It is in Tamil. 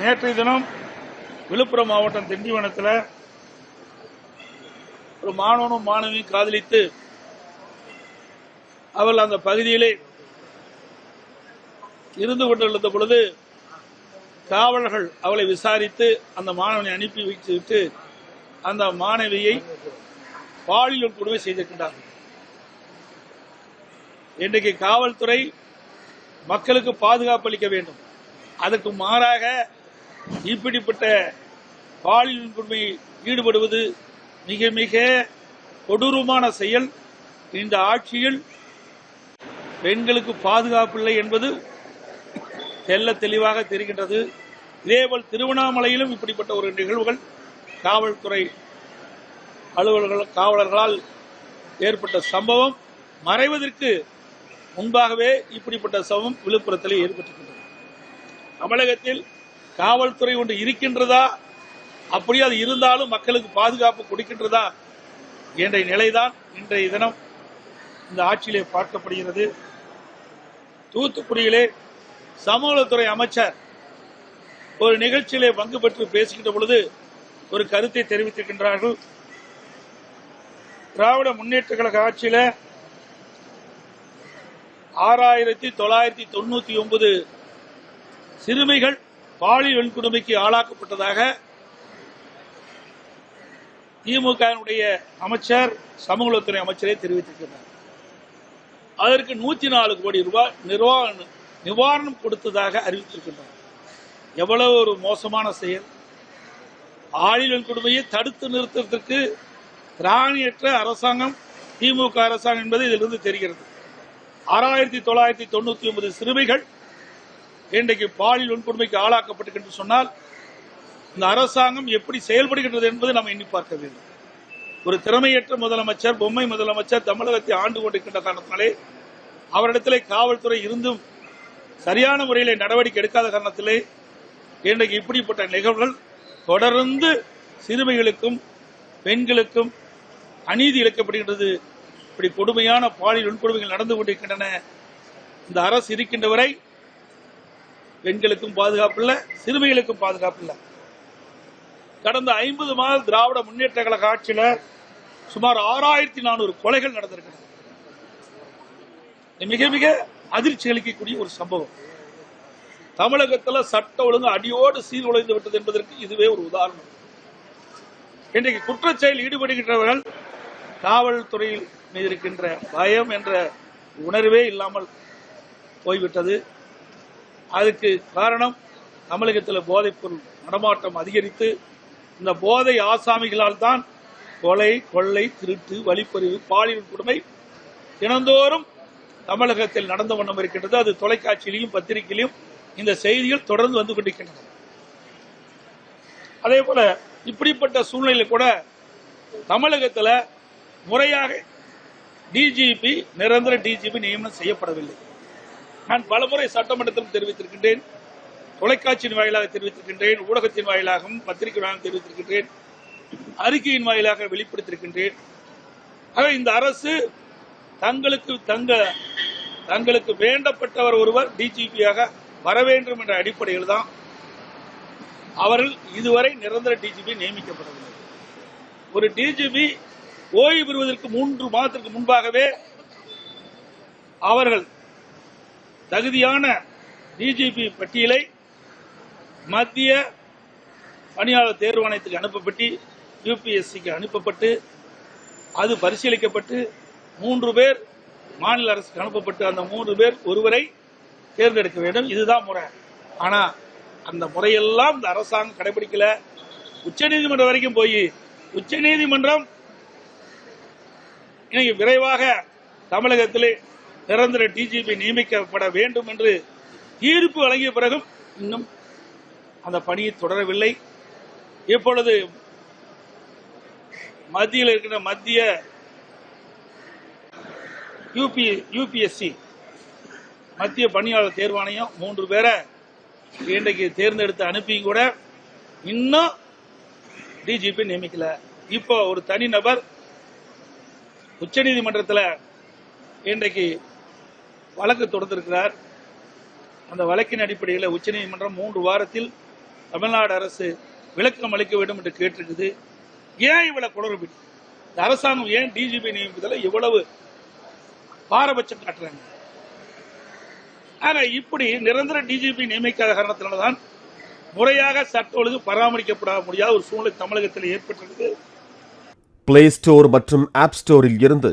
நேற்றைய தினம் விழுப்புரம் மாவட்டம் திண்டிவனத்தில் ஒரு மாணவனும் மாணவியும் காதலித்து அவள் அந்த பகுதியிலே இருந்து கொண்டிருந்த பொழுது காவலர்கள் அவளை விசாரித்து அந்த மாணவனை அனுப்பி வைத்துவிட்டு அந்த மாணவியை பாலியல் கொடுமை செய்திருக்கின்றார்கள். இன்றைக்கு காவல்துறை மக்களுக்கு பாதுகாப்பு அளிக்க வேண்டும். அதற்கு மாறாக இப்படிப்பட்ட பாலியல் கொடுமை ஈடுபடுவது மிக மிக கொடூரமான செயல். இந்த ஆட்சியில் பெண்களுக்கு பாதுகாப்பு இல்லை என்பது தெல்ல தெளிவாக தெரிகின்றது. இதேபோல் திருவண்ணாமலையிலும் இப்படிப்பட்ட ஒரு நிகழ்வுகள் காவல்துறை அலுவலர்கள் காவலர்களால் ஏற்பட்ட சம்பவம் மறைவதற்கு முன்பாகவே இப்படிப்பட்ட சம்பவம் விழுப்புரத்தில் ஏற்பட்டிருக்கின்றது. தமிழகத்தில் காவல்துறை ஒன்று இருக்கின்றதா? அப்படியே அது இருந்தாலும் மக்களுக்கு பாதுகாப்பு கொடுக்கின்றதா? என்ற நிலைதான் இன்றைய தினம் இந்த ஆட்சியிலே பார்க்கப்படுகிறது. தூத்துக்குடியிலே சமூகத்துறை அமைச்சர் ஒரு நிகழ்ச்சியிலே பங்கு பெற்று பேசுகின்ற பொழுது ஒரு கருத்தை தெரிவித்திருக்கின்றார்கள். திராவிட முன்னேற்ற கழக ஆட்சியில ஆறாயிரத்தி தொள்ளாயிரத்தி தொண்ணூத்தி ஒன்பது சிறுமிகள் பாலியல் வன்கொடுமைக்கு ஆளாக்கப்பட்டதாக திமுகவினுடைய அமைச்சர் சமூகத்துறை அமைச்சரே தெரிவித்திருக்கிறார். அதற்கு நூத்தி நாலு கோடி ரூபாய் நிர்வாக நிவாரணம் கொடுத்ததாக அறிவித்திருக்கின்றனர் எவ்வளவு ஒரு மோசமான செயல். ஆளிகள் கொடுமையை தடுத்து நிறுத்துவதற்கு திராணியற்ற அரசாங்கம் திமுக அரசாங்கம் என்பது இதிலிருந்து தெரிகிறது. ஆறாயிரத்தி தொள்ளாயிரத்தி தொண்ணூத்தி ஒன்பது சிறுமிகள் இன்றைக்கு பாலியல் வன்கொடுமைக்கு ஆளாக்கப்பட்டிருக்கின்ற சொன்னால் இந்த அரசாங்கம் எப்படி செயல்படுகின்றது என்பதை நாம் எண்ணி பார்க்க வேண்டும். ஒரு திறமையற்ற முதலமைச்சர் பொம்மை முதலமைச்சர் தமிழகத்தை ஆண்டு கொண்டிருக்கின்ற காரணத்தினாலே அவரிடத்திலே காவல்துறை இருந்தும் சரியான முறையில் நடவடிக்கை எடுக்காத காரணத்திலே இன்றைக்கு இப்படிப்பட்ட நிகழ்வுகள் தொடர்ந்து சிறுமிகளுக்கும் பெண்களுக்கும் அநீதி இழைக்கப்படுகின்றது. இப்படி கொடுமையான பாலியல் வன்கொடுமைகள் நடந்து கொண்டிருக்கின்றன. இந்த அரசு இருக்கின்ற வரை பெண்களுக்கும் பாதுகாப்பு இல்லை சிறுமிகளுக்கும் பாதுகாப்பு இல்லை. கடந்த ஐம்பது மாத திராவிட முன்னேற்ற கழக ஆட்சியில சுமார் ஆறாயிரத்தி நானூறு கொலைகள் நடந்திருக்கிறது. மிக மிக அதிர்ச்சி அளிக்கக்கூடிய ஒரு சம்பவம். தமிழகத்தில் சட்ட ஒழுங்கு அடியோடு சீர்குலைந்து விட்டது என்பதற்கு இதுவே ஒரு உதாரணம். இன்றைக்கு குற்றச்செயல் ஈடுபடுகின்றவர்கள் காவல்துறையில் மீது இருக்கின்ற பயம் என்ற உணர்வே இல்லாமல் போய்விட்டது. அதுக்கு காரணம் தமிழகத்தில் போதைப்பொருள் நடமாட்டம் அதிகரித்து இந்த போதை ஆசாமிகளால் தான் கொலை கொள்ளை திருட்டு வழிப்பறிவு பாலியல் கொடுமை தினந்தோறும் தமிழகத்தில் நடந்த வண்ணம் இருக்கின்றது. அது தொலைக்காட்சியிலையும் பத்திரிகையிலும் இந்த செய்திகள் தொடர்ந்து வந்து கொண்டிருக்கின்றன. அதே போல இப்படிப்பட்ட சூழ்நிலையில் கூட தமிழகத்தில் முறையாக டிஜிபி நிரந்தர டிஜிபி நியமனம் செய்யப்படவில்லை. நான் பலமுறை சட்டமன்றத்தில் தெரிவித்திருக்கின்றேன். தொலைக்காட்சியின் வாயிலாக தெரிவித்திருக்கின்றேன். ஊடகத்தின் வாயிலாகவும் பத்திரிகை வாயிலாக தெரிவித்திருக்கின்றேன். அறிக்கையின் வாயிலாக வெளிப்படுத்தியிருக்கின்றேன். ஆக இந்த அரசு தங்களுக்கு தங்க தங்களுக்கு வேண்டப்பட்டவர் ஒருவர் டிஜிபியாக வர வேண்டும் என்ற அடிப்படையில் தான் அவர்கள் இதுவரை நிரந்தர டிஜிபி நியமிக்கப்படவில்லை. ஒரு டிஜிபி ஓய்வு பெறுவதற்கு மூன்று மாதத்திற்கு முன்பாகவே அவர்கள் தகுதியான டிஜிபி பட்டியலை மத்திய பணியாளர் தேர்வாணையத்துக்கு அனுப்பப்பட்டு யூபிஎஸ்சிக்கு அனுப்பப்பட்டு அது பரிசீலிக்கப்பட்டு மூன்று பேர் மாநில அரசுக்கு அனுப்பப்பட்டு அந்த மூன்று பேர் ஒருவரை தேர்ந்தெடுக்க வேண்டும். இதுதான் முறை. ஆனா அந்த முறையெல்லாம் இந்த அரசாங்கம் கடைபிடிக்கல. உச்சநீதிமன்றம் வரைக்கும் போய் உச்சநீதிமன்றம் இன்னைக்கு விரைவாக தமிழகத்திலே நிரந்தர டிஜிபி நியமிக்கப்பட வேண்டும் என்று தீர்ப்பு வழங்கிய பிறகும் இன்னும் அந்த பணியை தொடரவில்லை. இப்பொழுது மத்தியில் இருக்கின்ற மத்திய யூபி யூபிஎஸ்சி மத்திய பணியாளர் தேர்வாணையம் மூன்று பேரை இன்றைக்கு தேர்ந்தெடுத்து அனுப்பியும் கூட இன்னும் டிஜிபி நியமிக்கல. இப்போ ஒரு தனிநபர் உச்சநீதிமன்றத்தில் இன்றைக்கு வழக்கு தொடர்ந்திருக்கிறார் அந்த வழக்கின் அடிப்படையில் உச்சநீதிமன்றம் மூன்று வாரத்தில் தமிழ்நாடு அரசு விளக்கம் அளிக்க வேண்டும் என்று கேட்டிருக்குது. ஏன் இவ்வளவு குளறுபடி? இந்த அரசாங்கம் ஏன் டிஜிபி நியமிப்பதில் இவ்வளவு பாரபட்சம் காட்டுறாங்க? ஆனா இப்படி நிரந்தர டிஜிபி நியமிக்காத காரணத்தினால்தான் முறையாக சட்ட ஒழுங்கு பராமரிக்கப்பட முடியாத ஒரு சூழ்நிலை தமிழகத்தில் ஏற்பட்டிருக்கு பிளே ஸ்டோர் மற்றும் ஆப் ஸ்டோரில் இருந்து